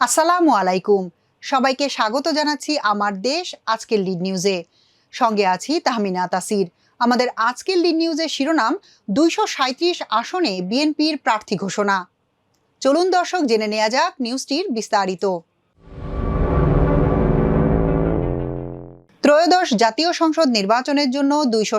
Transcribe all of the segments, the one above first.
আসসালামু আলাইকুম। সবাইকে স্বাগত জানাচ্ছি আমার দেশ আজকের লিড নিউজে। সঙ্গে আছি তাহমিনা তাসির। আমাদের আজকের লিড নিউজের শিরোনাম দুইশো আসনে বিএনপির প্রার্থী ঘোষণা। চলুন দর্শক জেনে নেওয়া যাক নিউজটির বিস্তারিত। ত্রয়োদশ জাতীয় সংসদ নির্বাচনের জন্য দুইশো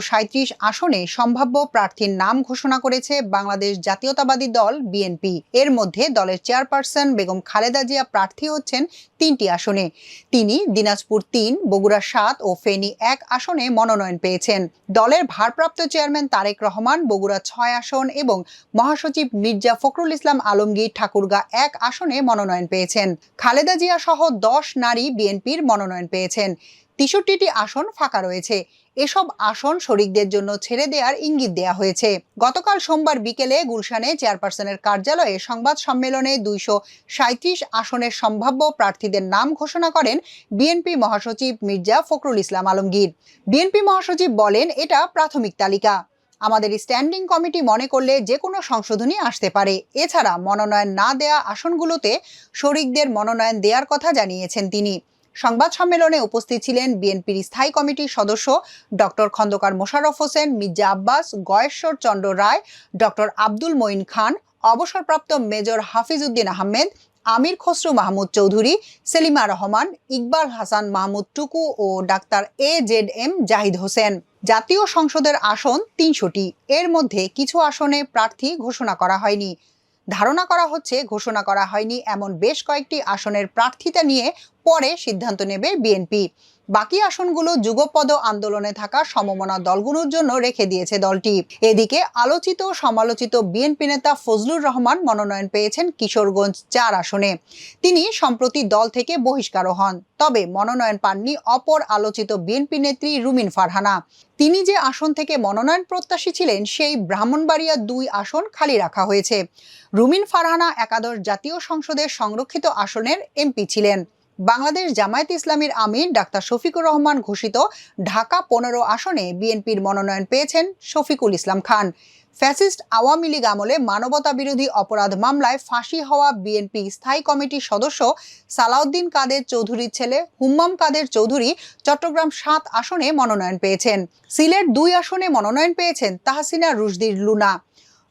আসনে সম্ভাব্য প্রার্থীর নাম ঘোষণা করেছে বাংলাদেশ জাতীয়তাবাদী দল বিএনপি এর মধ্যে দলের চেয়ারপারসন বেগম খালেদা জিয়া প্রার্থী হচ্ছেন তিনটি আসনে। তিনি দিনাজপুর তিন, বগুড়া সাত ও ফেনী এক আসনে মনোনয়ন পেয়েছেন। দলের ভারপ্রাপ্ত চেয়ারম্যান তারেক রহমান বগুড়া ছয় আসন এবং মহাসচিব মির্জা ফখরুল ইসলাম আলমগীর ঠাকুরগা এক আসনে মনোনয়ন পেয়েছেন। খালেদা জিয়া সহ দশ নারী বিএনপির মনোনয়ন পেয়েছেন। তেষট্টিটি আসন ফাঁকা রয়েছে। এসব আসন শরিকদের জন্য ছেড়ে দেওয়ার ইঙ্গিত দেওয়া হয়েছে। গতকাল সোমবার বিকেলে গুলশানে চেয়ারপারসনের কার্যালয়ে সংবাদ সম্মেলনে দুইশো সাঁত্রিশ আসনের সম্ভাব্য প্রার্থীদের নাম ঘোষণা করেন বিএনপি মহাসচিব মির্জা ফখরুল ইসলাম আলমগীর। বিএনপি মহাসচিব বলেন, এটা প্রাথমিক তালিকা। আমাদের স্ট্যান্ডিং কমিটি মনে করলে যে কোনো সংশোধনী আসতে পারে। এছাড়া মনোনয়ন না দেয়া আসনগুলোতে শরিকদের মনোনয়ন দেওয়ার কথা জানিয়েছেন তিনি। সংবাদ সম্মেলনে উপস্থিত ছিলেন বিএনপির স্থায়ী কমিটির সদস্য ডক্টর খন্দকার মোশাররফ হোসেন, মির্জা আব্বাস, গয়েশ্বর চন্দ্র রায়, ডক্টর আব্দুল মঈন খান, অবসরপ্রাপ্ত মেজর হাফিজউদ্দিন আহমেদ, আমির খসরু মাহমুদ চৌধুরী, সেলিমা রহমান, ইকবাল হাসান মাহমুদ টুকু ও doctor A Z M Zahid Hossain. জাতীয় সংসদের আসন তিনশোটি। এর মধ্যে কিছু আসনে প্রার্থী ঘোষণা করা হয়নি। ধারণা করা হচ্ছে, ঘোষণা করা হয়নি এমন বেশ কয়েকটি আসনের প্রার্থিতা নিয়ে পরে সিদ্ধান্ত নেবে বিএনপি। বাকি আসনগুলো যুগপদ আন্দোলনে থাকা সমমনা দলগুলোর জন্য রেখে দিয়েছে দলটি। এদিকে আলোচিত সমালোচিত বিএনপি নেতা ফজলুর রহমান মনোনয়ন পেয়েছেন কিশোরগঞ্জ চার আসনে। তিনি সম্প্রতি দল থেকে বহিষ্কার হন, তবে মনোনয়ন পাননি অপর আলোচিত বিএনপি নেত্রী রুমিন ফারহানা। তিনি যে আসন থেকে মনোনয়ন প্রত্যাশী ছিলেন, সেই ব্রাহ্মণবাড়িয়া দুই আসন খালি রাখা হয়েছে। রুমিন ফারহানা একাদশ জাতীয় সংসদের সংরক্ষিত আসনের এমপি ছিলেন। বাংলাদেশ জামায়াত ইসলামীর আমির ডাক্তার শফিকুর রহমান ঘোষিত ঢাকা পনেরো আসনে বিএনপির মনোনয়ন পেয়েছেন শফিকুল ইসলাম খান। ফ্যাসিস্ট আওয়ামী লীগ আমলে মানবতা বিরোধী অপরাধ মামলায় ফাঁসি হওয়া বিএনপি স্থায়ী কমিটির সদস্য সালাউদ্দিন কাদের চৌধুরীর ছেলে হুম্মাম কাদের চৌধুরী চট্টগ্রাম সাত আসনে মনোনয়ন পেয়েছেন। সিলেট দুই আসনে মনোনয়ন পেয়েছেন তাহসিনা রুশদির লুনা।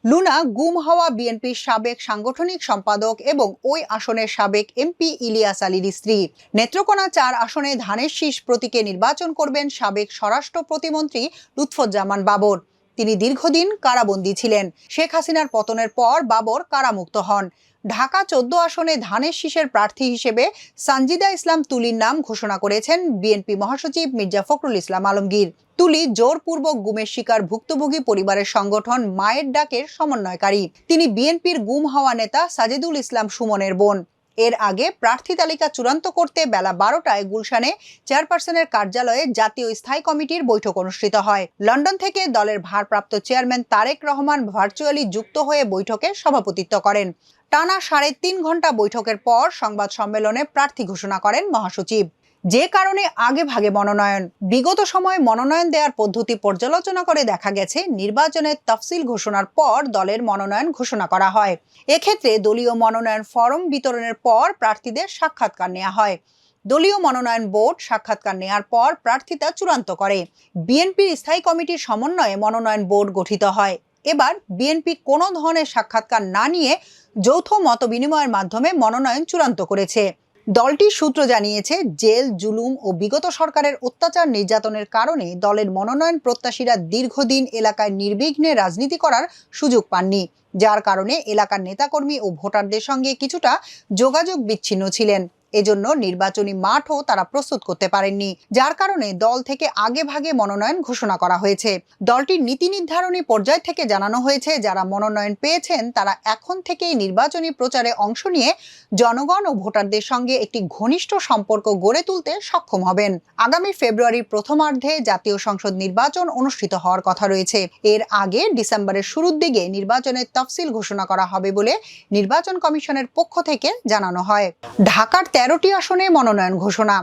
লুনা গুম হওয়া বিএনপির সাবেক সাংগঠনিক সম্পাদক এবং ওই আসনের সাবেক এমপি ইলিয়াস আলীর স্ত্রী। নেত্রকোনা চার আসনে ধানের শীষ প্রতীকে নির্বাচন করবেন সাবেক স্বরাষ্ট্র প্রতিমন্ত্রী লুৎফুজ্জামান বাবর। তিনি দীর্ঘদিন কারাবন্দী ছিলেন। শেখ হাসিনার পতনের পর বাবর কারামুক্ত হন। ঢাকা চোদ্দ আসনে ধানের শীষের প্রার্থী হিসেবে সানজিদা ইসলাম তুলির নাম ঘোষণা করেছেন বিএনপি মহাসচিব মির্জা ফখরুল ইসলাম আলমগীর। তুলি জোরপূর্বক গুমের শিকার ভুক্তভোগী পরিবারের সংগঠন মায়ের ডাকের সমন্বয়কারী। তিনি বিএনপির গুম হওয়া নেতা সাজেদুল ইসলাম সুমনের বোন। এর আগে প্রার্থী তালিকা চূড়ান্ত করতে বেলা বারোটায় গুলশানে চেয়ারপারসনের কার্যালয়ে জাতীয় স্থায়ী কমিটির বৈঠক অনুষ্ঠিত হয়। লন্ডন থেকে দলের ভারপ্রাপ্ত চেয়ারম্যান তারেক রহমান ভার্চুয়ালি যুক্ত হয়ে বৈঠকে সভাপতিত্ব করেন। টানা সাড়ে তিন ঘণ্টা বৈঠকের পর সংবাদ সম্মেলনে প্রার্থী ঘোষণা করেন মহাসচিব। যে কারণে আগে ভাগে মনোনয়ন, বিগত সময়ে মনোনয়ন দেওয়ার পদ্ধতি পর্যালোচনা করে দেখা গেছে, নির্বাচনের তফসিল ঘোষণার পর দলের মনোনয়ন ঘোষণা করা হয়। এক্ষেত্রে দলীয় মনোনয়ন ফরম বিতরণের পর প্রার্থীদের সাক্ষাৎকার নেওয়া হয়। দলীয় মনোনয়ন বোর্ড সাক্ষাৎকার নেওয়ার পর প্রার্থিতা চূড়ান্ত করে। বিএনপির স্থায়ী কমিটির সমন্বয়ে মনোনয়ন বোর্ড গঠিত হয়। এবার বিএনপি কোনো ধরনের সাক্ষাৎকার না নিয়ে যৌথ মত বিনিময়ের মাধ্যমে মনোনয়ন চূড়ান্ত করেছে। দলটির সূত্র জানিয়েছে, জেল, জুলুম ও বিগত সরকারের অত্যাচার নির্যাতনের কারণে দলের মনোনয়ন প্রত্যাশীরা দীর্ঘদিন এলাকায় নির্বিঘ্নে রাজনীতি করার সুযোগ পাননি। যার কারণে এলাকার নেতাকর্মী ও ভোটারদের সঙ্গে কিছুটা যোগাযোগ বিচ্ছিন্ন ছিলেন। এজন্য নির্বাচনী মাঠও তারা প্রস্তুত করতে পারেননি, যার কারণে দল থেকে আগে ভাগে মনোনয়ন ঘোষণা করা হয়েছে। দলটির নীতি নির্ধারণী পর্যায় থেকে জানানো হয়েছে, যারা মনোনয়ন পেয়েছেন তারা এখন থেকেই নির্বাচনী প্রচারে অংশ নিয়ে জনগণ ও ভোটারদের সঙ্গে একটি ঘনিষ্ঠ সম্পর্ক গড়ে তুলতে সক্ষম হবেন। আগামী ফেব্রুয়ারির প্রথমার্ধে জাতীয় সংসদ নির্বাচন অনুষ্ঠিত হওয়ার কথা রয়েছে। এর আগে ডিসেম্বরের শুরুর দিকে নির্বাচনের তফসিল ঘোষণা করা হবে বলে নির্বাচন কমিশনের পক্ষ থেকে জানানো হয়। ঢাকার তেরোটি আসনে মনোনয়ন ঘোষণা।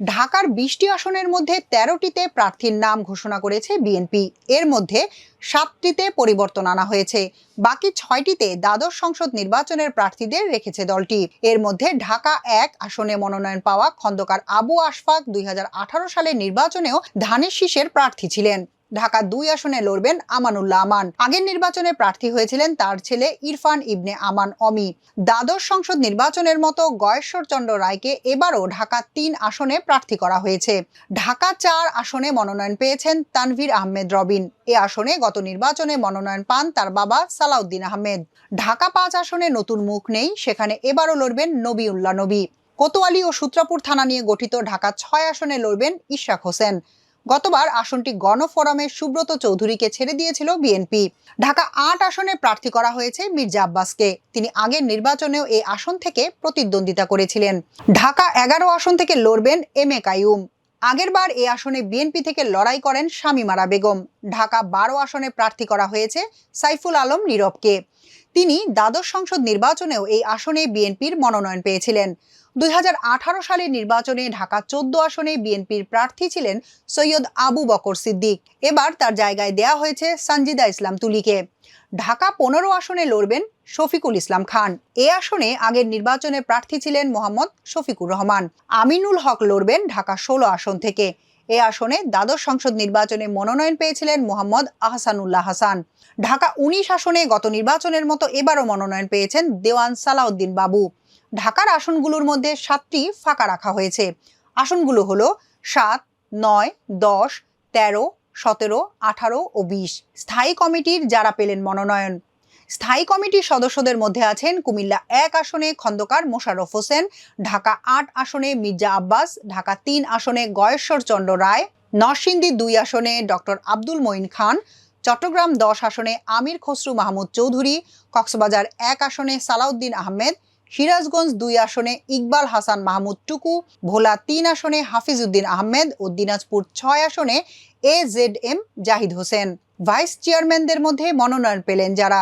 ঢাকার বিশটি আসনের মধ্যে তেরোটিতে প্রার্থীর নাম ঘোষণা করেছে বিএনপি। এর মধ্যে সাতটিতে পরিবর্তন আনা হয়েছে। বাকি ছয়টিতে দ্বাদশ সংসদ নির্বাচনের প্রার্থীদের রেখেছে দলটি। এর মধ্যে ঢাকা এক আসনে মনোনয়ন পাওয়া খন্দকার আবু আশফাক দুই হাজার আঠারো সালের নির্বাচনেও ধানের শীষের প্রার্থী ছিলেন। ঢাকা দুই আসনে লড়বেন আমানুল্লাহ আমান। আগের নির্বাচনে প্রার্থী হয়েছিলেন তার ছেলে ইরফান ইবনে আমান অমি। দ্বাদশ সংসদ নির্বাচনের মতো গয়েশ্বরচন্দ্র রায়কে এবারও ঢাকা তিন আসনে প্রার্থী করা হয়েছে। ঢাকা চার আসনে মনোনয়ন পেয়েছেন তানভীর আহমেদ রবিন। এ আসনে গত নির্বাচনে মনোনয়ন পান তার বাবা সালাউদ্দিন আহমেদ। ঢাকা পাঁচ আসনে নতুন মুখ নেই, সেখানে এবারও লড়বেন নবীউল্লাহ নবী। কোতোয়ালি ও সূত্রাপুর থানা নিয়ে গঠিত ঢাকা ছয় আসনে লড়বেন ইশরাক হোসেন। গতবার আসনটি গণফোরামের সুব্রত চৌধুরীকে ছেড়ে দিয়েছিল বিএনপি। ঢাকা আট আসনে প্রার্থী করা হয়েছে মির্জা আব্বাসকে। তিনি আগের নির্বাচনেও এই আসন থেকে প্রতিদ্বন্দ্বিতা করেছিলেন। ঢাকা এগারো আসন থেকে লড়বেন এম এ কাইউম আগেরবার এই আসনে বিএনপি থেকে লড়াই করেন শামিমারা বেগম। ঢাকা বারো আসনে প্রার্থী করা হয়েছে সাইফুল আলম নীরবকে। তিনি দ্বাদশ সংসদ নির্বাচনেও এই আসনে বিএনপির মনোনয়ন পেয়েছিলেন। দুই হাজার আঠারো সালের নির্বাচনে ঢাকা চোদ্দ আসনে বিএনপির প্রার্থী ছিলেন সৈয়দ আবু বকর সিদ্দিক। এবার তার জায়গায় দেয়া হয়েছে সঞ্জিদা ইসলাম তুলিকে। ঢাকা পনেরো আসনে লড়বেন শফিকুল ইসলাম খান। এ আসনে আগের নির্বাচনে প্রার্থী ছিলেন মোহাম্মদ শফিকুর রহমান। আমিনুল হক লড়বেন ঢাকা ষোলো আসন থেকে। এ আসনে দ্বাদশ সংসদ নির্বাচনে মনোনয়ন পেয়েছিলেন মোহাম্মদ আহসানুল্লাহ হাসান। ঢাকা উনিশ আসনে গত নির্বাচনের মতো এবারও মনোনয়ন পেয়েছেন দেওয়ান সালাউদ্দিন বাবু। ঢাকার আসনগুলোর মধ্যে সাতটি ফাঁকা রাখা হয়েছে। আসনগুলো হলো সাত, নয়, দশ, তেরো, সতেরো, আঠারো ও বিশ। স্থায়ী কমিটির যারা পেলেন মনোনয়ন। স্থায়ী কমিটির সদস্যদের মধ্যে আছেন কুমিল্লা এক আসনে খন্দকার মোশাররফ হোসেন, ঢাকা আট আসনে মির্জা আব্বাস, ঢাকা তিন আসনে গয়েশ্বর চন্দ্র রায়, নরসিংদী দুই আসনে ডক্টর আব্দুল মঈন খান, চট্টগ্রাম দশ আসনে আমির খসরু মাহমুদ চৌধুরী, কক্সবাজার এক আসনে সালাউদ্দিন আহমেদ সিরাজগঞ্জ দুই আসনে ইকবাল হাসান মাহমুদ টুকু, ভোলা তিন আসনে হাফিজউদ্দিন আহমেদ ও দিনাজপুর ছয় আসনে A Z M Zahid Hossain. Vice চেয়ারম্যানদের মধ্যে মনোনয়ন পেলেন যারা।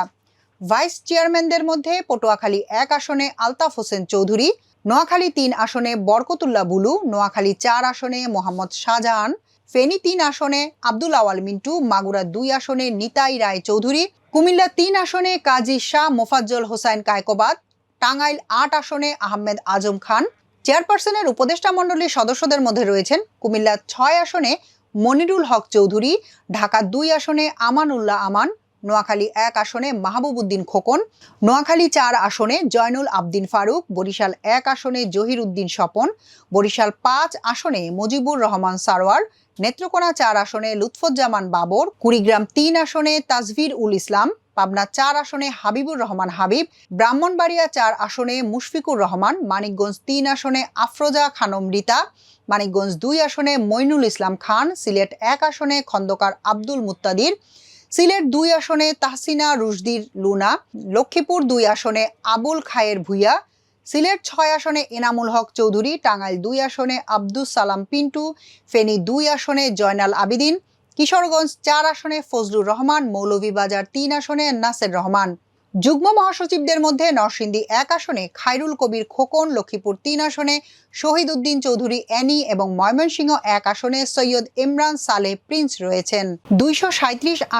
ভাইস চেয়ারম্যানদের মধ্যে পটুয়াখালী এক আসনে আলতাফ হোসেন চৌধুরী, নোয়াখালী তিন আসনে বরকতুল্লাহ বুলু, নোয়াখালী চার আসনে মোহাম্মদ শাহজাহান, ফেনী তিন আসনে আব্দুল আওয়াল মিন্টু, মাগুরা দুই আসনে নিতাই রায় চৌধুরী, কুমিল্লা তিন আসনে কাজী শাহ মোফাজ্জল হোসাইন কায়কোবাদ টাঙ্গাইল আট আসনে আহমেদ আজম খান। চেয়ারপারসনের উপদেষ্টা মণ্ডলীর সদস্যদের মধ্যে রয়েছেন কুমিল্লা ছয় আসনে মনিরুল হক চৌধুরী, ঢাকা দুই আসনে আমানুল্লাহ আমান, নোয়াখালী এক আসনে মাহবুবুদ্দিন খোকন, নোয়াখালী চার আসনে জয়নুল আবদিন ফারুক, বরিশাল এক আসনে জহির উদ্দিন স্বপন, বরিশাল পাঁচ আসনে মুজিবুর রহমান সারোয়ার, নেত্রকোনা চার আসনে লুৎফুজ্জামান বাবর, কুড়িগ্রাম তিন আসনে তাজভির উল ইসলাম পাবনা চার আসনে হাবিবুর রহমান হাবিব, ব্রাহ্মণবাড়িয়া চার আসনে মুশফিকুর রহমান, মানিকগঞ্জ তিন আসনে আফরোজা খানম রিতা মানিকগঞ্জ দুই আসনে মইনুল ইসলাম খান, সিলেট এক আসনে খন্দকার আব্দুল মুত্তাদির, সিলেট দুই আসনে তাহসিনা রুশদির লুনা, লক্ষ্মীপুর দুই আসনে আবুল খায়ের ভুইয়া, সিলেট ছয় আসনে এনামুল হক চৌধুরী, টাঙ্গাইল দুই আসনে আব্দুস সালাম পিন্টু, ফেনী দুই আসনে জয়নাল আবিদিন কিশোরগঞ্জ চার আসনে ফজলুর রহমান, মৌলভীবাজার তিন আসনে নাসের রহমান। যুগ্ম মহাসচিবদের মধ্যে নরসিংদী এক আসনে খায়রুল কবির খোকন, লক্ষ্মীপুর তিন আসনে শহীদ উদ্দিন চৌধুরী অ্যানি এবং ময়মনসিংহ এক আসনে সৈয়দ ইমরান সালেহ প্রিন্স রয়েছেন। দুইশো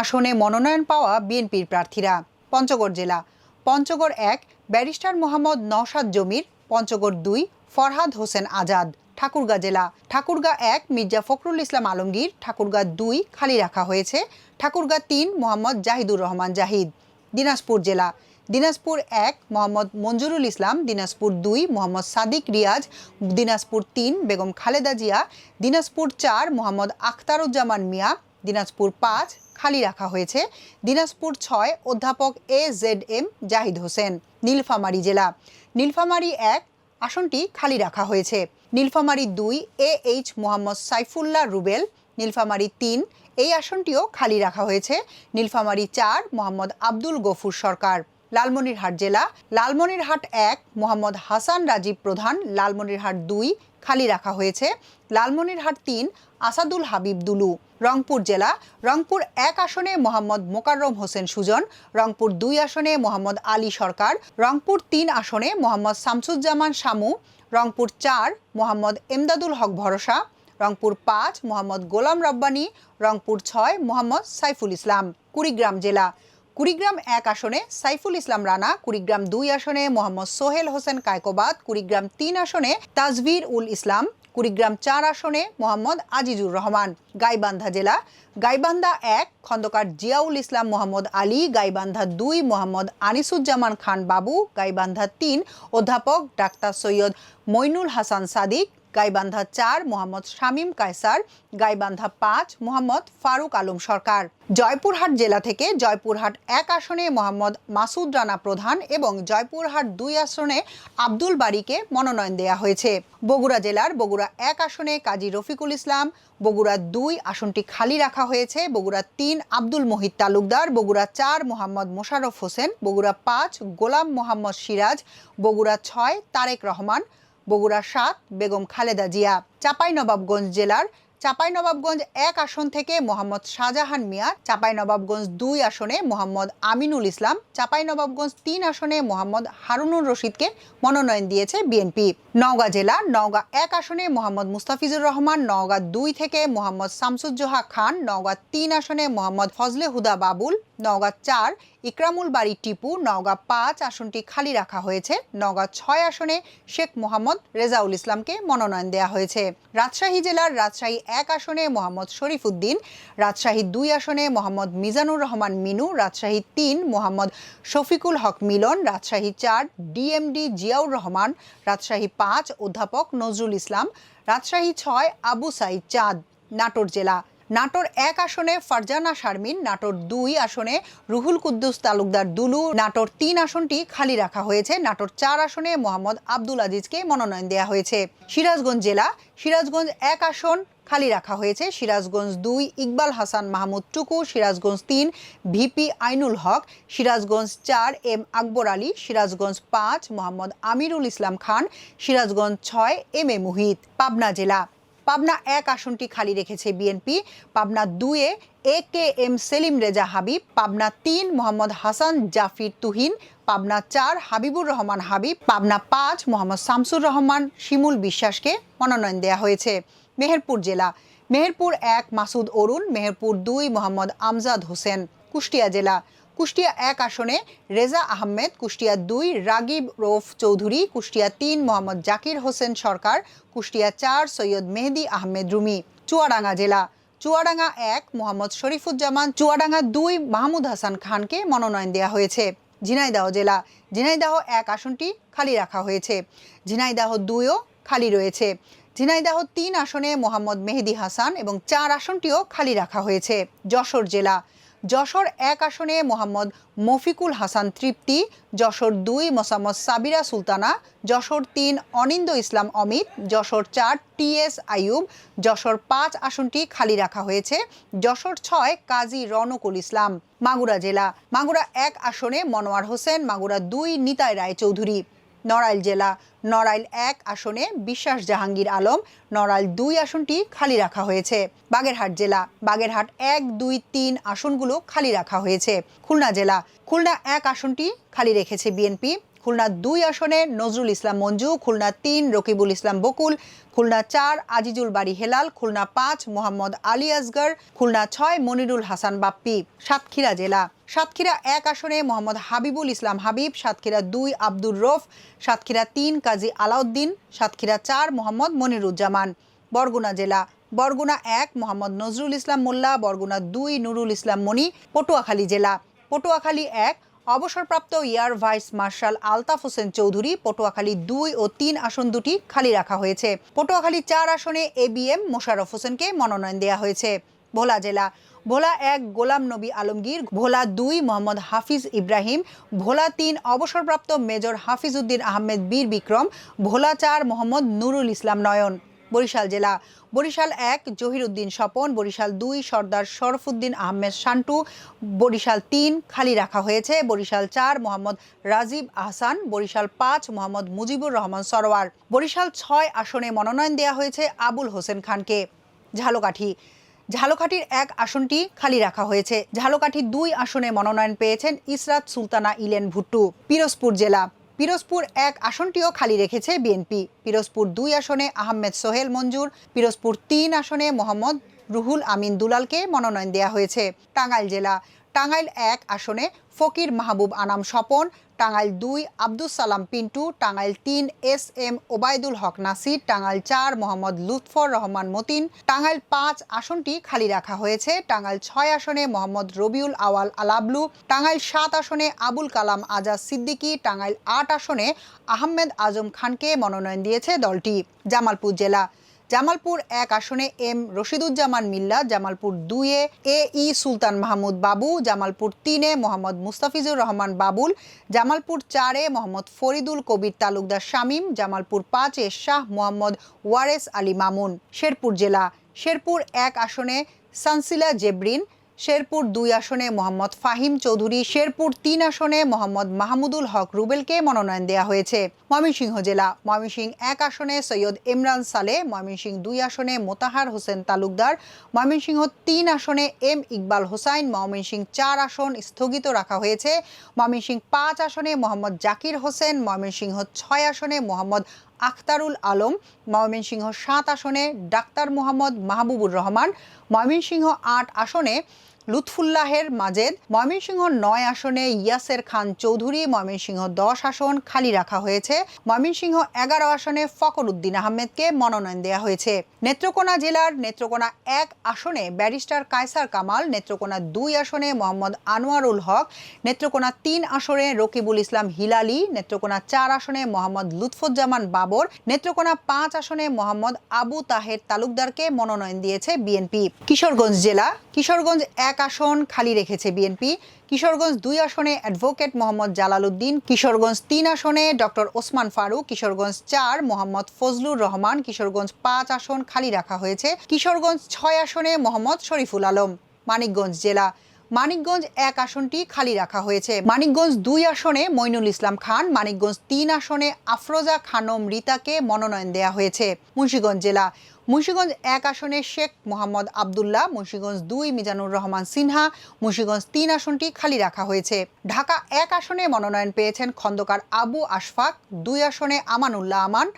আসনে মনোনয়ন পাওয়া বিএনপির প্রার্থীরা। পঞ্চগড় জেলা। পঞ্চগড় এক, ব্যারিস্টার মোহাম্মদ নওশাদ জমির, পঞ্চগড় দুই, ফরহাদ হোসেন আজাদ। ঠাকুরগাঁ জেলা। ঠাকুরগাঁ এক, মির্জা ফখরুল ইসলাম আলমগীর। ঠাকুরগাঁ দুই, খালি রাখা হয়েছে। ঠাকুরগাঁ তিন, মোহাম্মদ জাহিদুর রহমান জাহিদ। দিনাজপুর জেলা। দিনাজপুর এক, মোহাম্মদ মঞ্জুরুল ইসলাম। দিনাজপুর দুই, মোহাম্মদ সাদিক রিয়াজ। দিনাজপুর তিন, বেগম খালেদা জিয়া। দিনাজপুর চার, মোহাম্মদ আখতারুজ্জামান মিয়া। দিনাজপুর পাঁচ, খালি রাখা হয়েছে। দিনাজপুর ছয়, অধ্যাপক A Z M Zahid Hossain. Nilphamari জেলা। নীলফামারী এক আসনটি খালি রাখা হয়েছে। নীলফামারী দুই, এ এইচ মোহাম্মদ সাইফুল্লাহ রুবেল, নীলফামারী তিন, এই আসনটিও খালি রাখা হয়েছে। নীলফামারী চার, মোহাম্মদ আব্দুল গফুর সরকার। লালমনিরহাট জেলা, লালমনিরহাট এক, মোহাম্মদ হাসান রাজীব প্রধান। লালমনিরহাট দুই, খালি রাখা হয়েছে। লালমনিরহাট তিন, আসাদুল হাবিব দুলু। রংপুর জেলা। রংপুর এক আসনে মোহাম্মদ মোকাররম হোসেন সুজন, রংপুর দুই আসনে মোহাম্মদ আলী সরকার, রংপুর তিন আসনে মোহাম্মদ শামসুজ্জামান শামু, রংপুর চার মোহাম্মদ এমদাদুল হক ভরসা, রংপুর পাঁচ মোহাম্মদ গোলাম রব্বানী, রংপুর ছয় মোহাম্মদ সাইফুল ইসলাম। কুড়িগ্রাম জেলা। কুড়িগ্রাম এক আসনে সাইফুল ইসলাম রানা, কুড়িগ্রাম দুই আসনে মোহাম্মদ সোহেল হোসেন কায়কোবাদ, কুড়িগ্রাম তিন আসনে তাজভির উল ইসলাম কুড়িগ্রাম চার আসনে মোহাম্মদ আজিজুর রহমান, গাইবান্ধা জেলা, গাইবান্ধা এক, খন্দকার জিয়াউল ইসলাম মোহাম্মদ আলী, গাইবান্ধা দুই, মোহাম্মদ আনিসুজ্জামান খান বাবু, গাইবান্ধা তিন, অধ্যাপক ডাক্তার সৈয়দ মইনুল হাসান সাদিক গাইবান্ধা চার, মোহাম্মদ শামীম কায়সার, গাইবান্ধা পাঁচ, মোহাম্মদ ফারুক আলম সরকার। জয়পুরহাট জেলা থেকে জয়পুরহাট এক আসনে মোহাম্মদ মাসুদ রানা প্রধান এবং জয়পুরহাট দুই আসনে আব্দুল বারিকে মনোনয়ন দেওয়া হয়েছে। বগুড়া জেলার বগুড়া এক আসনে কাজী রফিকুল ইসলাম, বগুড়া দুই আসনটি খালি রাখা হয়েছে, বগুড়া তিন আব্দুল মহিদ তালুকদার, বগুড়া চার মোহাম্মদ মোশাররফ হোসেন, বগুড়া পাঁচ গোলাম মোহাম্মদ সিরাজ, বগুড়া ছয় তারেক রহমান বগুড়া সাত, বেগম খালেদা জিয়া। চাঁপাইনবাবগঞ্জ জেলার চাঁপাইনবাবগঞ্জ এক আসন থেকে মোহাম্মদ শাহজাহান মিয়া, চাঁপাইনবাবগঞ্জ দুই আসনে মোহাম্মদ আমিনুল ইসলাম, চাঁপাইনবাবগঞ্জ তিন আসনে মোহাম্মদ হারুনুর রশিদকে মনোনয়ন দিয়েছে বিএনপি। নওগাঁ জেলা, নওগাঁ এক আসনে মোহাম্মদ মুস্তাফিজুর রহমান, নওগাঁ দুই থেকে মোহাম্মদ শামসুজ্জোহা খান, নওগাঁ তিন আসনে মোহাম্মদ ফজলে হুদা বাবুল নওগাঁ চার, ইকরামুল বাড়ি টিপু, নওগাঁ পাঁচ আসনটি খালি রাখা হয়েছে। নওগাঁ ছয় আসনে শেখ মোহাম্মদ রেজাউল ইসলামকে মনোনয়ন দেওয়া হয়েছে। রাজশাহী জেলার রাজশাহী এক আসনে মোহাম্মদ শরীফ উদ্দিন রাজশাহী দুই আসনে মোহাম্মদ মিজানুর রহমান মিনু, রাজশাহী তিন মোহাম্মদ শফিকুল হক মিলন, রাজশাহী চার ডিএমডি জিয়াউর রহমান, রাজশাহী পাঁচ অধ্যাপক নজরুল ইসলাম, রাজশাহী ছয় আবু সাইদ চাঁদ, নাটোর জেলা। নাটোর এক আসনে ফারজানা শারমিন, নাটোর দুই আসনে রুহুল কুদ্দুস তালুকদার দুলু, নাটোর তিন আসনটি খালি রাখা হয়েছে। নাটোর চার আসনে মোহাম্মদ আব্দুল আজিজকে মনোনয়ন দেওয়া হয়েছে। সিরাজগঞ্জ জেলা, সিরাজগঞ্জ এক আসন খালি রাখা হয়েছে। সিরাজগঞ্জ দুই, ইকবাল হাসান মাহমুদ টুকু, সিরাজগঞ্জ তিন, ভিপি আইনুল হক, সিরাজগঞ্জ চার, এম আকবর আলী, সিরাজগঞ্জ পাঁচ, মোহাম্মদ আমিরুল ইসলাম খান, সিরাজগঞ্জ ছয়, এম এ মুহিত। পাবনা জেলা পাবনা এক আসনটি খালি রেখেছে বিএনপি। পাবনা দুয়ে A K M Selim Reza Habib, Pabna তিন মোহাম্মদ হাসান জাফির তুহিন, পাবনা চার হাবিবুর রহমান হাবিব, পাবনা পাঁচ মোহাম্মদ শামসুর রহমান, শিমুল বিশ্বাসকে মনোনয়ন দেওয়া হয়েছে। মেহেরপুর জেলা। মেহেরপুর এক মাসুদ অরুণ, মেহেরপুর দুই মোহাম্মদ আমজাদ হোসেন, কুষ্টিয়া জেলা। কুষ্টিয়া এক আসনে রেজা আহমেদ, কুষ্টিয়া দুই রাগিব রৌফ চৌধুরী, কুষ্টিয়া তিন মোহাম্মদ জাকির হোসেন সরকার, কুষ্টিয়া চার সৈয়দ মেহেদি আহমেদ রুমি। চুয়াডাঙ্গা জেলা। চুয়াডাঙ্গা এক, মোহাম্মদ শরীফুজ্জামান। চুয়াডাঙ্গা দুই, মাহমুদ হাসান খানকে মনোনয়ন দেওয়া হয়েছে। ঝিনাইদহ জেলা। ঝিনাইদহ এক আসনটি খালি রাখা হয়েছে। ঝিনাইদহ দুইও খালি রয়েছে। ঝিনাইদহ তিন আসনে মোহাম্মদ মেহেদি হাসান এবং চার আসনটিও খালি রাখা হয়েছে। যশোর জেলা। যশোর এক আসনে মোহাম্মদ মফিকুল হাসান তৃপ্তি, যশোর দুই মোসাম্মদ সাবিরা সুলতানা, যশোর তিন অনিন্দ ইসলাম অমিত, যশোর চার টি এস আইয়ুব, যশোর পাঁচ আসনটি খালি রাখা হয়েছে, যশোর ছয় কাজী রনকুল ইসলাম। মাগুরা জেলা। মাগুরা এক আসনে মনোয়ার হোসেন, মাগুরা দুই নিতাই রায় চৌধুরী নড়াইল জেলা, নড়াইল এক আসনে বিশ্বাস জাহাঙ্গীর আলম, নড়াইল দুই আসনটি খালি রাখা হয়েছে। বাগেরহাট জেলা, বাগেরহাট এক, দুই, তিন আসনগুলো খালি রাখা হয়েছে। খুলনা জেলা, খুলনা এক আসনটি খালি রেখেছে বিএনপি। খুলনা দুই আসনে নজরুল ইসলাম মঞ্জু, খুলনা তিন রকিবুল ইসলাম বকুল, খুলনা চার আজিজুল বাড়ি হেলাল, খুলনা পাঁচ মোহাম্মদ আলী আসগর, খুলনা ছয় মনিরুল হাসান বাপ্পি। সাতক্ষীরা জেলা। সাতক্ষীরা এক আসনে মোহাম্মদ হাবিবুল ইসলাম হাবিব, সাতক্ষীরা দুই আব্দুর রফ, সাতক্ষীরা তিন কাজী আলাউদ্দিন, সাতক্ষীরা চার মোহাম্মদ মনিরুজ্জামান। বরগুনা জেলা। বরগুনা এক মোহাম্মদ নজরুল ইসলাম মোল্লা, বরগুনা দুই নুরুল ইসলাম মনি পটুয়াখালী জেলা। পটুয়াখালী এক অবসরপ্রাপ্ত air vice marshal Altaf Hossain Chowdhury Patuakhali দুই ও তিন আসন দুটি খালি রাখা হয়েছে। পটুয়াখালী চার আসনে এ বি এম মোশাররফ হোসেনকে মনোনয়ন দেওয়া হয়েছে। ভোলা জেলা, ভোলা এক গোলাম নবী আলমগীর, ভোলা দুই মোহাম্মদ হাফিজ ইব্রাহিম, ভোলা তিন অবসরপ্রাপ্ত মেজর হাফিজ উদ্দিন আহমেদ বীর বিক্রম, ভোলা চার মোহাম্মদ নুরুল ইসলাম নয়ন। বরিশাল জেলা। বরিশাল এক, জহিরুদ্দিন স্বপন, বরিশাল দুই, সর্দার শরফুদ্দিন আহমেদ শান্টু, বরিশাল তিন খালি রাখা হয়েছে। বরিশাল চার, মোহাম্মদ রাজীব আহসান, বরিশাল পাঁচ, মোহাম্মদ মুজিবুর রহমান সরোয়ার। বরিশাল ছয় আসনে মনোনয়ন দেওয়া হয়েছে আবুল হোসেন খানকে। ঝালকাঠি। ঝালকাঠির এক আসনটি খালি রাখা হয়েছে। ঝালকাঠি দুই আসনে মনোনয়ন পেয়েছেন ইসরাত সুলতানা ইলেন ভুট্টু। পিরোজপুর জেলা। পিরোজপুর এক আসনটিও খালি রেখেছে বিএনপি। পিরোজপুর দুই আসনে আহমেদ সোহেল মঞ্জুর, পিরোজপুর তিন আসনে মোহাম্মদ রুহুল আমিন দুলালকে মনোনয়ন দেওয়া হয়েছে। টাঙ্গাইল জেলা টাঙ্গাইল এক আসনে ফকির মাহবুব আনাম স্বপন, টাঙ্গাইল দুই আব্দুস সালাম পিন্টু, টাঙ্গাইল তিন এস এম ওবায়দুল হক নাসির, টাঙ্গাইল চার মোহাম্মদ লুৎফর রহমান মতিন, টাঙ্গাইল পাঁচ আসনটি খালি রাখা হয়েছে। টাঙ্গাইল ছয় আসনে মোহাম্মদ রবিউল আওয়াল আলাবলু, টাঙ্গাইল সাত আসনে আবুল কালাম আজাদ সিদ্দিকী, টাঙ্গাইল আট আসনে আহমেদ আজম খানকে মনোনয়ন দিয়েছে দলটি। জামালপুর জেলা জামালপুর এক আসনে এম রশিদুজ্জামান মিল্লা, জামালপুর দুইয়ে এ ই সুলতান মাহমুদ বাবু, জামালপুর তিনে মোহাম্মদ মুস্তাফিজুর রহমান বাবুল, জামালপুর চারে মোহাম্মদ ফরিদুল কবির তালুকদার শামীম, জামালপুর পাঁচে শাহ মোহাম্মদ ওয়ারেস আলী মামুন। শেরপুর জেলা। শেরপুর এক আসনে সানসিলা জেব্রিন শেরপুর দুই আসনে মোহাম্মদ ফাহিম চৌধুরী, শেরপুর তিন আসনে মোহাম্মদ মাহমুদুল হক রুবেলকে মনোনয়ন দেওয়া হয়েছে। ময়মনসিংহ জেলা, ময়মনসিংহ এক আসনে সৈয়দ ইমরান সালে, ময়মনসিংহ দুই আসনে মোতাহার হোসেন তালুকদার, ময়মনসিংহ তিন আসনে এম ইকবাল হোসাইন, ময়মনসিংহ চার আসন স্থগিত রাখা হয়েছে। ময়মনসিংহ পাঁচ আসনে মোহাম্মদ জাকির হোসেন, ময়মনসিংহ ছয় আসনে মোহাম্মদ আখতারুল আলম ময়মনসিংহ সাত আসনে ডাক্তার মোহাম্মদ মাহবুবুর রহমান ময়মনসিংহ আট আসনে লুৎফুল্লাহের মাজেদ, ময়মনসিংহ নয় আসনে ইয়াসের খান চৌধুরী, ময়মনসিংহ দশ আসন খালি রাখা হয়েছে। ময়মনসিংহ এগারো আসনে ফকর উদ্দিন আহমেদকে মনোনয়ন দেওয়া হয়েছে। নেত্রকোনা জেলার নেত্রকোনা এক আসনে ব্যারিস্টার কায়সার কামাল, নেত্রকোনা দুই আসনে মোহাম্মদ আনোয়ারুল হক, নেত্রকোনা তিন আসনে রকিবুল ইসলাম হিলালি, নেত্রকোনা চার আসনে মোহাম্মদ লুৎফুজ্জামান বাবর, নেত্রকোনা পাঁচ আসনে মোহাম্মদ আবু তাহের তালুকদারকে মনোনয়ন দিয়েছে বিএনপি। কিশোরগঞ্জ জেলা, কিশোরগঞ্জ এক আসন খালি রেখেছে বিএনপি। কিশোরগঞ্জ দুই আসনে অ্যাডভোকেট মোহাম্মদ জালাল উদ্দিন কিশোরগঞ্জ তিন আসনে ডক্টর ওসমান ফারুক, কিশোরগঞ্জ চার মোহাম্মদ ফজলুর রহমান, কিশোরগঞ্জ পাঁচ আসন খালি রাখা হয়েছে, কিশোরগঞ্জ ছয় আসনে মোহাম্মদ শরীফুল আলম, মানিকগঞ্জ জেলা। মানিকগঞ্জ এক আসনটি খালি রাখা হয়েছে। মানিকগঞ্জ দুই আসনে মইনুল ইসলাম খান, মানিকগঞ্জ তিন আসনে আফরোজা খানম রিতাকে মনোনয়ন দেওয়া হয়েছে। মুন্সীগঞ্জ জেলা। মুন্সীগঞ্জ এক আসনে শেখ মোহাম্মদ আবদুল্লাহ, মুন্সীগঞ্জ দুই মিজানুর রহমান সিনহা, মুন্সীগঞ্জ তিন আসনটি খালি রাখা হয়েছে। ঢাকা এক আসনে মনোনয়ন পেয়েছেন খন্দকার আবু আশফাক, দুই আসনে আমানুল্লাহ আমান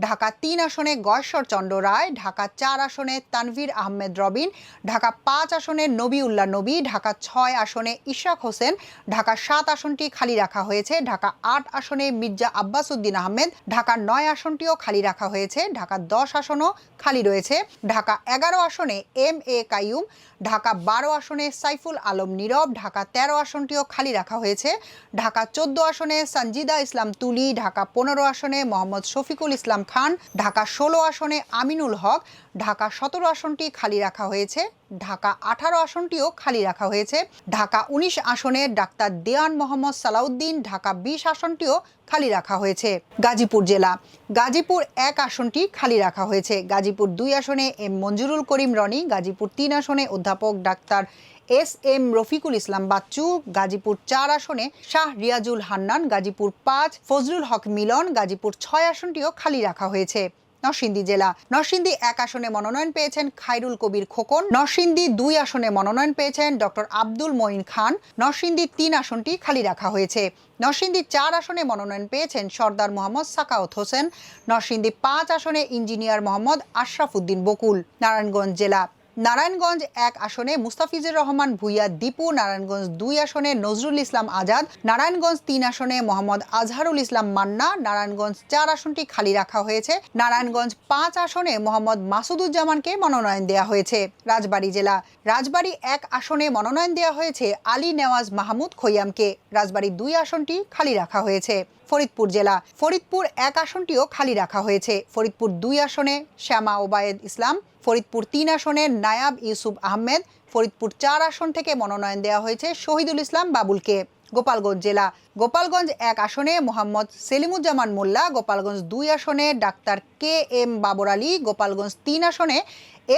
ঢাকা তিন আসনে গয়েশ্বর চন্দ্র রায়, ঢাকা চার আসনে তানভীর আহমেদ রবিন, ঢাকা পাঁচ আসনে নবীউল্লাহ নবী, ঢাকা ছয় আসনে ইশাক হোসেন, ঢাকা সাত আসনটি খালি রাখা হয়েছে, ঢাকা আট আসনে মির্জা আব্বাস উদ্দিন আহমেদ, ঢাকা নয় আসনটিও খালি রাখা হয়েছে, ঢাকা দশ আসনও খালি রয়েছে, ঢাকা এগারো আসনে এম এ কাইয়ুম, ঢাকা বারো আসনে সাইফুল আলম নীরব, ঢাকা তেরো আসনটিও খালি রাখা হয়েছে, ঢাকা চোদ্দ আসনে সঞ্জিদা ইসলাম তুলি, ঢাকা পনেরো আসনে মোহাম্মদ শফিকুল ইসলাম খান, ঢাকা ষোলো আসনে আমিনুল হক, ঢাকা সতেরো আসনটি খালি রাখা হয়েছে, ঢাকা আঠারো আসনটিও খালি রাখা হয়েছে, ঢাকা উনিশ আসনে ডাক্তার দেওয়ান মোহাম্মদ সালাউদ্দিন, ঢাকা বিশ আসনটিও খালি রাখা হয়েছে। গাজীপুর জেলা, গাজীপুর এক আসনটি খালি রাখা হয়েছে, গাজীপুর দুই আসনে এম মঞ্জুরুল করিম রনি, গাজীপুর তিন আসনে অধ্যাপক ডাক্তার এস এম রফিকুল ইসলাম বাচ্চু, গাজীপুর চার আসনে শাহ রিয়াজুল হান্নান, গাজীপুর পাঁচ, ফজলুল হক মিলন, গাজীপুর ছয় আসনটিও খালি রাখা হয়েছে। নরসিংদী জেলা। নরসিংদী এক আসনে মনোনয়ন পেয়েছেন খাইরুল কবির খোকন, নরসিংদী দুই আসনে মনোনয়ন পেয়েছেন ডক্টর আব্দুল মঈন খান, নরসিংদী তিন আসনটি খালি রাখা হয়েছে। নরসিংদী চার আসনে মনোনয়ন পেয়েছেন সর্দার মোহাম্মদ সাকাওত হোসেন, নরসিংদী পাঁচ আসনে ইঞ্জিনিয়ার মোহাম্মদ আশরাফ উদ্দিন বকুল, নারায়ণগঞ্জ জেলা। নারায়ণগঞ্জ এক আসনে মুস্তাফিজুর রহমান ভুইয়া, দীপু নারায়ণগঞ্জ দুই আসনে নজরুল ইসলাম আজাদ, নারায়ণগঞ্জ তিন আসনে মোহাম্মদ আজহারুল ইসলাম মান্না, নারায়ণগঞ্জ চার আসনটি খালি রাখা হয়েছে। নারায়ণগঞ্জ পাঁচ আসনে মোহাম্মদ মাসুদুজ্জামানকে মনোনয়ন দেওয়া হয়েছে। রাজবাড়ী জেলা। রাজবাড়ী এক আসনে মনোনয়ন দেওয়া হয়েছে আলী নেওয়াজ মাহমুদ খৈয়ামকে। রাজবাড়ী দুই আসনটি খালি রাখা হয়েছে। ফরিদপুর জেলা। ফরিদপুর এক আসনটিও খালি রাখা হয়েছে। ফরিদপুর দুই আসনে শ্যামা ওবায়েদ ইসলাম, ফরিদপুর তিন আসনে নায়াব ইউসুফ আহমেদ, ফরিদপুর চার আসন থেকে মনোনয়ন দেওয়া হয়েছে শহীদুল ইসলাম বাবুলকে। গোপালগঞ্জ জেলা। গোপালগঞ্জ এক আসনে মোহাম্মদ সেলিমুজ্জামান মোল্লা, গোপালগঞ্জ দুই আসনে ডাক্তার কে এম বাবর আলী, গোপালগঞ্জ তিন আসনে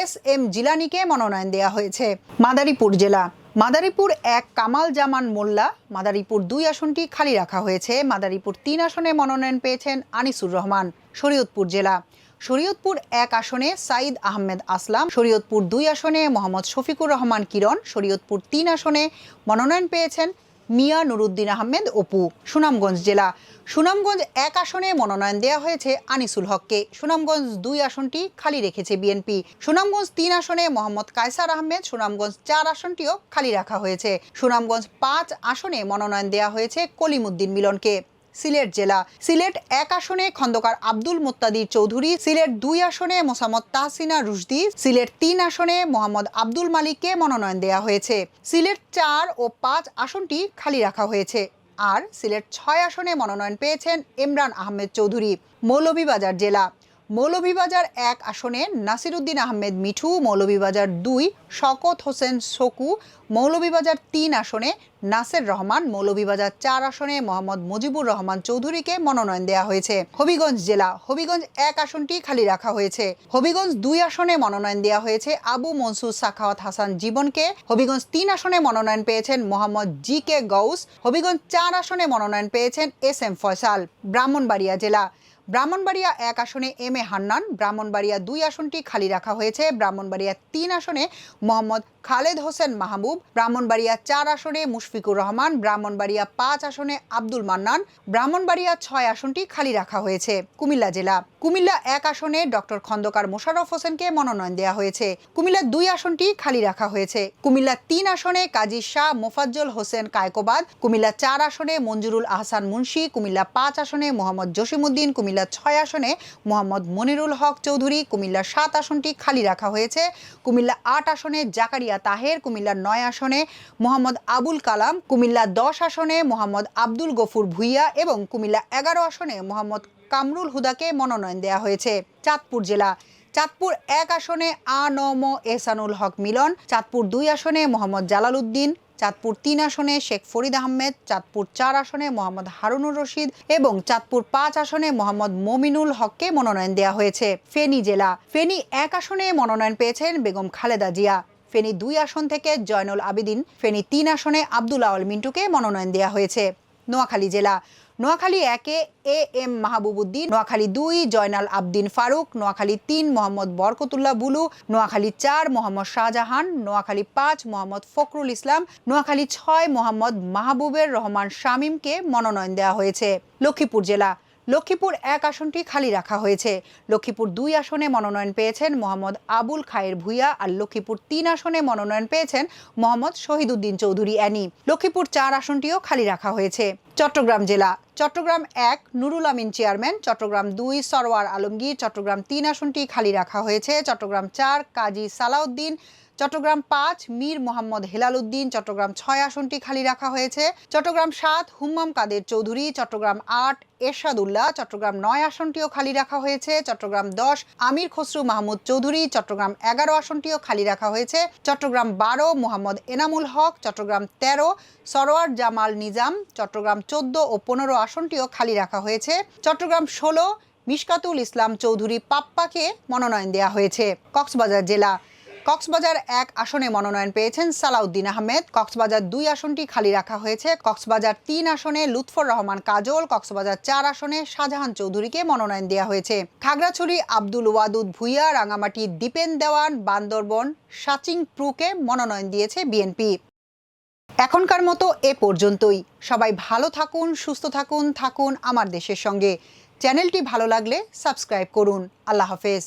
এস এম জিলানিকে মনোনয়ন দেওয়া হয়েছে। মাদারীপুর জেলা। মাদারীপুর এক কামাল জামান মোল্লা, মাদারীপুর দুই আসনটি খালি রাখা হয়েছে। মাদারীপুর তিন আসনে মনোনয়ন পেয়েছেন আনিসুর রহমান, শরীয়তপুর জেলা। শরীয়তপুর এক আসনে সাইদ আহমেদ আসলাম, শরীয়তপুর দুই আসনে মোহাম্মদ শফিকুর রহমান কিরণ, শরীয়তপুর তিন আসনে মনোনয়ন পেয়েছেন মিয়া নুরুদ্দিন আহমেদ অপু, সুনামগঞ্জ জেলা। সুনামগঞ্জ এক আসনে মনোনয়ন দেওয়া হয়েছে আনিসুল হককে। সুনামগঞ্জ দুই আসনটি খালি রেখেছে বিএনপি। সুনামগঞ্জ তিন আসনে মোহাম্মদ কায়সার আহমেদ, সুনামগঞ্জ চার আসনটিও খালি রাখা হয়েছে। সুনামগঞ্জ পাঁচ আসনে মনোনয়ন দেওয়া হয়েছে কলিমুদ্দিন মিলনকে। সিলেট জেলা। সিলেট এক আসনে খন্দকার আব্দুল মোত্তাদির চৌধুরী, সিলেট দুই আসনে মোসাম্মদ তাহসিনা রুশদি, সিলেট তিন আসনে মোহাম্মদ আব্দুল মালিককে মনোনয়ন দেওয়া হয়েছে। সিলেট চার ও পাঁচ আসনটি খালি রাখা হয়েছে। আর সিলেট ছয় আসনে মনোনয়ন পেয়েছেন ইমরান আহমেদ চৌধুরী। মৌলভীবাজার জেলা। মৌলভীবাজার এক আসনে নাসিরুদ্দিন আহমেদ মিঠু, মৌলভীবাজার দুই শকত হোসেন সকু, মৌলভীবাজার তিন আসনে নাসের রহমান, মৌলভীবাজার চার আসনে মোহাম্মদ মুজিবুর রহমান চৌধুরীকে মনোনয়ন দেওয়া হয়েছে। হবিগঞ্জ জেলা, হবিগঞ্জ এক আসনটি খালি রাখা হয়েছে। হবিগঞ্জ দুই আসনে মনোনয়ন দেওয়া হয়েছে আবু মনসুর সাখাওয়াত হাসান জীবনকে। হবিগঞ্জ তিন আসনে মনোনয়ন পেয়েছেন মোহাম্মদ জি কে গৌস। হবিগঞ্জ চার আসনে মনোনয়ন পেয়েছেন এস এম ফয়সাল, ব্রাহ্মণবাড়িয়া জেলা। ব্রাহ্মণবাড়িয়া এক আসনে এম এ হান্নান, ব্রাহ্মণবাড়িয়া দুই আসনটি খালি রাখা হয়েছে। ব্রাহ্মণবাড়িয়া তিন আসনে মোহাম্মদ খালেদ হোসেন মাহবুব, ব্রাহ্মণবাড়িয়া চার আসনে মুশফিকুর রহমান, ব্রাহ্মণবাড়িয়া পাঁচ আসনে আব্দুল মান্নান, ব্রাহ্মণবাড়িয়া ছয় আসনটি খালি রাখা হয়েছে কুমিল্লা জেলা। কুমিল্লা এক আসনে ডক্টর খন্দকার মোশাররফ হোসেনকে মনোনয়ন দেওয়া হয়েছে। কুমিল্লা দুই আসনটি খালি রাখা হয়েছে। কুমিল্লা তিন আসনে কাজী শাহ মোফাজ্জল হোসেন কায়কোবাদ, কুমিল্লা চার আসনে মঞ্জুরুল আহসান মুন্সি, কুমিল্লা পাঁচ আসনে মোহাম্মদ জসিমুদ্দিন কুমিল্লা ছয় আসনে মোহাম্মদ মনিরুল হক চৌধুরী, কুমিল্লা সাত আসনটি খালি রাখা হয়েছে। কুমিল্লা আট আসনে জাকারিয়া তাহের কুমিল্লা নয় আসনে, মোহাম্মদ আবুল কালাম কুমিল্লা দশ আসনে, মোহাম্মদ আব্দুল গফুর ভুইয়া এবং কুমিল্লা এগারো আসনে মোহাম্মদ কামরুল হুদাকে মনোনয়ন দেওয়া হয়েছে। চাঁদপুর জেলা, চাঁদপুর এক আসনে আ নম এহসানুল হক মিলন, চাঁদপুর দুই আসনে মোহাম্মদ জালাল উদ্দিন, চাঁদপুর তিন আসনে শেখ ফরিদ আহমেদ, চাঁদপুর চার আসনে মোহাম্মদ হারুনুর রশিদ এবং চাঁদপুর পাঁচ আসনে মোহাম্মদ মমিনুল হককে মনোনয়ন দেওয়া হয়েছে। ফেনী জেলা, ফেনী এক আসনে মনোনয়ন পেয়েছেন বেগম খালেদা জিয়া। ফেনী দুই আসন থেকে জয়নুল আবেদিন, ফেনী তিন আসনে আব্দুল আওয়াল মিন্টুকে মনোনয়ন দেওয়া হয়েছে। নোয়াখালী জেলা, নোয়াখালী একে এ এম মাহবুবুদ্দিন নোয়াখালী দুই জয়নাল আবদিন ফারুক, নোয়াখালী তিন মোহাম্মদ বরকতুল্লাহ বুলু, নোয়াখালী চার মোহাম্মদ শাহজাহান, নোয়াখালী পাঁচ মোহাম্মদ ফখরুল ইসলাম, নোয়াখালী ছয় মোহাম্মদ মাহবুবের রহমান শামীমকে মনোনয়ন দেওয়া হয়েছে। লক্ষ্মীপুর জেলা লক্ষ্মীপুর এক আসনটি খালি রাখা হয়েছে। লক্ষ্মীপুর দুই আসনে মনোনয়ন পেয়েছেন মোহাম্মদ আবুল খায়ের ভুইয়া আর লক্ষ্মীপুর তিন আসনে মনোনয়ন পেয়েছেন মোহাম্মদ শহীদুদ্দিন চৌধুরী অ্যানি। লক্ষ্মীপুর চার আসনটিও খালি রাখা হয়েছে। চট্টগ্রাম জেলা। চট্টগ্রাম এক, নুরুল আমিন চেয়ারম্যান। চট্টগ্রাম দুই, সরওয়ার আলমগীর। চট্টগ্রাম তিন আসনটি খালি রাখা হয়েছে। চট্টগ্রাম চার, কাজী সালাউদ্দিন। চট্টগ্রাম পাঁচ, মীর মোহাম্মদ হেলাল উদ্দিন চট্টগ্রাম ছয় আসনটি খালি রাখা হয়েছে। চট্টগ্রাম সাত, হুম্মাম কাদের চৌধুরী, চট্টগ্রাম আট, এরশাদুল্লাহ, চট্টগ্রাম নয় আসনটিও খালি রাখা হয়েছে। চট্টগ্রাম দশ, আমির খসরু মাহমুদ চৌধুরী, চট্টগ্রাম এগারো আসনটিও খালি রাখা হয়েছে। চট্টগ্রাম বারো, মোহাম্মদ এনামুল হক, চট্টগ্রাম তেরো সরোয়ার জামাল নিজাম, চট্টগ্রাম চোদ্দ ও পনেরো আসনটিও খালি রাখা হয়েছে। চট্টগ্রাম ষোলো, মিশকাতুল ইসলাম চৌধুরী পাপ্পাকে মনোনয়ন দেওয়া হয়েছে। কক্সবাজার জেলা কক্সবাজার এক আসনে মনোনয়ন পেয়েছেন সালাউদ্দিন আহমেদ। কক্সবাজার দুই আসনটি খালি রাখা হয়েছে। কক্সবাজার তিন আসনে লুৎফর রহমান কাজল, কক্সবাজার চার আসনে শাহজাহান চৌধুরীকে মনোনয়ন দেওয়া হয়েছে। খাগড়াছড়ি আব্দুল ওয়াদুদ ভুইয়া রাঙামাটি দীপেন দেওয়ান, বান্দরবন সাচিং প্রুকে মনোনয়ন দিয়েছে বিএনপি। এখনকার মতো এ পর্যন্তই। সবাই ভালো থাকুন, সুস্থ থাকুন থাকুন আমার দেশের সঙ্গে। চ্যানেলটি ভালো লাগলে সাবস্ক্রাইব করুন। আল্লাহ হাফেজ।